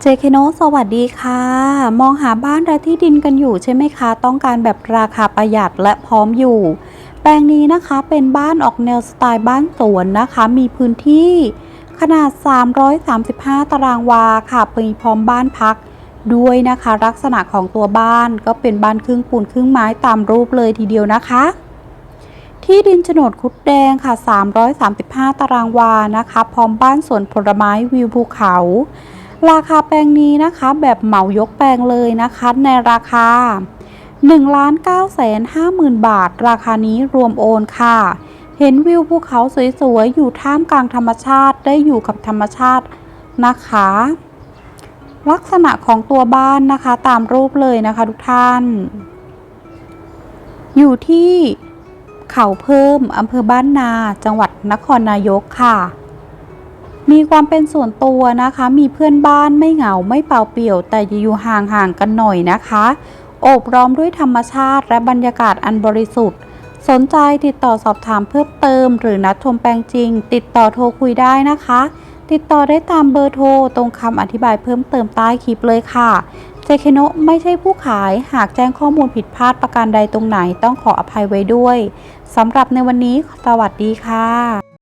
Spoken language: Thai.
เจเคโนสวัสดีค่ะ มองหาบ้านและที่ดินกันอยู่ใช่ไหมคะ ต้องการแบบราคาประหยัดและพร้อมอยู่ แปลงนี้นะคะเป็นบ้านออกแนวสไตล์บ้านสวนนะคะ มีพื้นที่ขนาด 335 ตารางวาค่ะมีพร้อมบ้านพักด้วยนะคะ ลักษณะของตัวบ้านก็เป็นบ้านครึ่งปูนครึ่งไม้ตามรูปเลยทีเดียวนะคะ ที่ดินโฉนดคุดแดงค่ะ 335 ตารางวานะคะ พร้อมบ้านสวนผลไม้วิวภูเขา ราคาแปลงนี้นะคะแบบเหมายกแปลงเลยนะคะในราคา 1 9 5 0 0 0 0 บาท ราคานี้รวมโอนค่ะ เห็นวิวภูเขาสวยๆ อยู่ท่ามกลางธรรมชาติได้อยู่กับธรรมชาตินะคะ ลักษณะของตัวบ้านนะคะตามรูปเลยนะคะทุกท่าน อยู่ที่เขาเพิ่มอำเภอบ้านนา จังหวัดนครนายกค่ะ มีความเป็นส่วนตัวนะคะ มีเพื่อนบ้านไม่เหงาไม่เปล่าเปลี่ยว แต่จะอยู่ห่างๆกันหน่อยนะคะ โอบล้อมด้วยธรรมชาติและบรรยากาศอันบริสุทธิ์ สนใจติดต่อสอบถามเพิ่มเติม หรือนัดชมแปลงจริง ติดต่อโทรคุยได้นะคะ ติดต่อได้ตามเบอร์โทรตรงคำอธิบายเพิ่มเติมใต้คลิปเลยค่ะเจเคโนไม่ใช่ผู้ขายหากแจ้งข้อมูลผิดพลาดประการใดตรงไหนต้องขออภัยไว้ด้วยสำหรับในวันนี้สวัสดีค่ะ